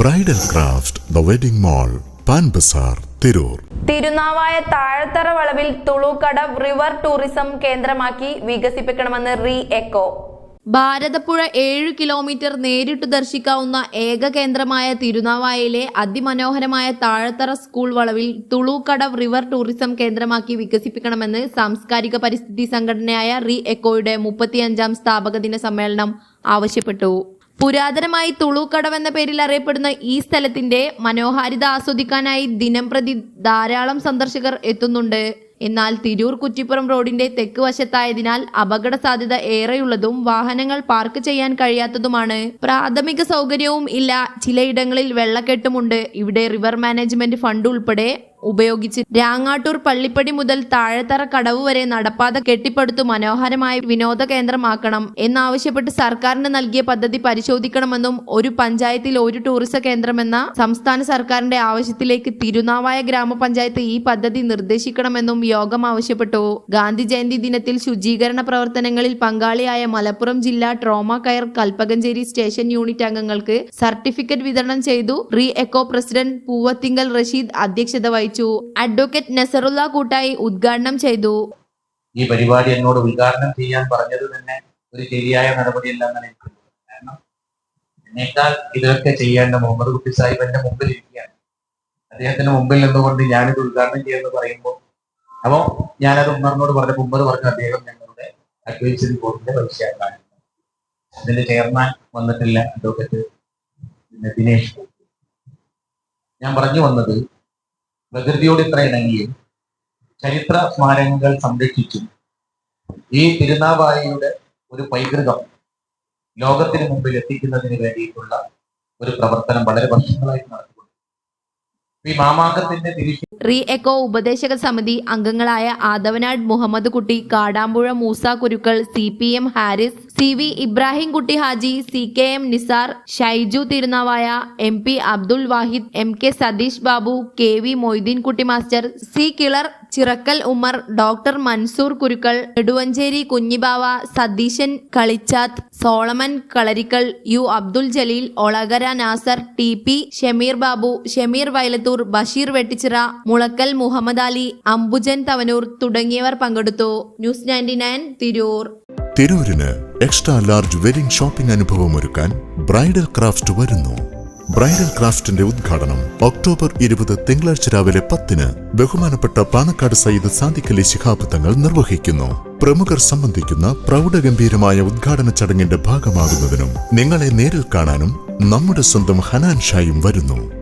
Bridal craft the wedding mall Pan Bazar Tirur. Thirunavaya Thazhathara വളവിൽ Thulukkadavu river tourism കേന്ദ്രമാക്കി വികസിപ്പിക്കണമെന്ന് re echo. Bharathapuzha ഏഴ് kilometre നേരിട്ട് ദർശിക്കാവുന്ന ഏക കേന്ദ്രമായ തിരുനാവായയിലെ അതിമനോഹരമായ താഴത്തറ സ്കൂൾ വളവിൽ തുളുക്കടവ് റിവർ ടൂറിസം കേന്ദ്രമാക്കി വികസിപ്പിക്കണമെന്ന് സാംസ്കാരിക പരിസ്ഥിതി സംഘടനയായ റീ എക്കോയുടെ മുപ്പത്തിയഞ്ചാം സ്ഥാപക ദിന സമ്മേളനം ആവശ്യപ്പെട്ടു. പുരാതനമായി തുളുക്കടവ് എന്ന പേരിൽ അറിയപ്പെടുന്ന ഈ സ്ഥലത്തിന്റെ മനോഹാരിത ആസ്വദിക്കാനായി ദിനംപ്രതി ധാരാളം സന്ദർശകർ എത്തുന്നുണ്ട്. എന്നാൽ തിരൂർ കുറ്റിപ്പുറം റോഡിന്റെ തെക്ക് വശത്തായതിനാൽ അപകട സാധ്യത ഏറെയുള്ളതും വാഹനങ്ങൾ പാർക്ക് ചെയ്യാൻ കഴിയാത്തതുമാണ്. പ്രാഥമിക സൗകര്യവും ഇല്ല. ചിലയിടങ്ങളിൽ വെള്ളക്കെട്ടുമുണ്ട്. ഇവിടെ റിവർ മാനേജ്മെന്റ് ഫണ്ട് ഉൾപ്പെടെ ഉപയോഗിച്ച് രാങ്ങാട്ടൂർ പള്ളിപ്പടി മുതൽ താഴെത്തറ കടവ് വരെ നടപ്പാത കെട്ടിപ്പടുത്തു മനോഹരമായ വിനോദ കേന്ദ്രമാക്കണം എന്നാവശ്യപ്പെട്ട് സർക്കാരിന് നൽകിയ പദ്ധതി പരിശോധിക്കണമെന്നും ഒരു പഞ്ചായത്തിൽ ഒരു ടൂറിസ കേന്ദ്രമെന്ന സംസ്ഥാന സർക്കാരിന്റെ ആവശ്യത്തിലേക്ക് തിരുനാവായ ഗ്രാമപഞ്ചായത്ത് ഈ പദ്ധതി നിർദ്ദേശിക്കണമെന്നും യോഗം ആവശ്യപ്പെട്ടു. ഗാന്ധി ജയന്തി ദിനത്തിൽ ശുചീകരണ പ്രവർത്തനങ്ങളിൽ പങ്കാളിയായ മലപ്പുറം ജില്ലാ trauma care Kalpakanchery station unit അംഗങ്ങൾക്ക് സർട്ടിഫിക്കറ്റ് വിതരണം ചെയ്തു. Re echo president Poovathinkal Rasheed അധ്യക്ഷത വഹിച്ചു. അഡ്വക്കേറ്റ് നസറുല്ല കൂട്ടായി ഉദ്ഘാടനം ചെയ്തു. ഈ പരിപാടി എന്നോട് ഉദ്ഘാടനം ചെയ്യാൻ പറഞ്ഞത് തന്നെ ഒരു ശരിയായ നടപടിയല്ല എന്നാണ് എനിക്ക് കാരണം എന്നേക്കാൾ ഇതൊക്കെ ചെയ്യേണ്ട മുഹമ്മദ് കുട്ടി സാഹിബ് എന്റെ മുമ്പിൽ ഇരിക്കുകയാണ് അദ്ദേഹത്തിന് മുമ്പിൽ നിന്നുകൊണ്ട് ഞാനിത് ഉദ്ഘാടനം ചെയ്യുമെന്ന് പറയുമ്പോൾ അപ്പോ ഞാനത് ഉമ്മറിനോട് പറഞ്ഞ ഉമ്മർ പറഞ്ഞ അദ്ദേഹം ഞങ്ങളുടെ അഡ്വൈസറി ബോർഡിന്റെ വൈസ്യാക്കാണ് അതിന്റെ ചെയർമാൻ വന്നിട്ടില്ല അഡ്വക്കേറ്റ് പിന്നെ ദിനേഷ്. ഞാൻ പറഞ്ഞു വന്നത് പ്രകൃതിയോട് ഇത്ര ഇണങ്ങിയും. ചരിത്ര സ്മാരകങ്ങൾ സംരക്ഷിച്ചും ഈ തിരുനാവായിയുടെ ഒരു പൈതൃകം ലോകത്തിന് മുമ്പിൽ എത്തിക്കുന്നതിന് വേണ്ടിയിട്ടുള്ള ഒരു പ്രവർത്തനം വളരെ വർഷങ്ങളായി നടത്തുന്നു ഈ മാമാങ്കത്തിന്റെ തിരിച്ചു റീ എക്കോ ഉപദേശക സമിതി അംഗങ്ങളായ Athavanad Muhammad Kutty Kadampuzha Moosa Kurukkal C P M Haris C V Ibrahim Kutty Haji C K M Nisar Shaiju Thirunavaya M P Abdul Wahid M K Satheesh Babu K V Moideen Kutty master C കിളർ Chirakkal Ummer doctor Mansoor Kurukkal Neduvancheri Kunhibava Satheesan Kalichath Solomon Kalarikkal U Abdul Jaleel Olakara Nasar T P Shameer Babu Shameer Vayalathur Basheer Vettichira Mulakkal Muhammad Ali Ambujan Thavanur തുടങ്ങിയവർ പങ്കെടുത്തു. News ninety nine Tirur. തിരൂരിന് extra large wedding shopping അനുഭവം ഒരുക്കാൻ bridal craft വരുന്നു. Bridal ക്രാഫ്റ്റിന്റെ ഉദ്ഘാടനം October ഇരുപത് തിങ്കളാഴ്ച രാവിലെ പത്തിന് ബഹുമാനപ്പെട്ട പാണക്കാട് സയ്യിദ് സാദിഖലി ശിഹാബ് തങ്ങൾ നിർവഹിക്കുന്നു. പ്രമുഖർ സംബന്ധിക്കുന്ന പ്രൗഢഗംഭീരമായ ഉദ്ഘാടന ചടങ്ങിന്റെ ഭാഗമാകുന്നതിനും നിങ്ങളെ നേരിൽ കാണാനും നമ്മുടെ സ്വന്തം ഹനാൻ ഷായും വരുന്നു.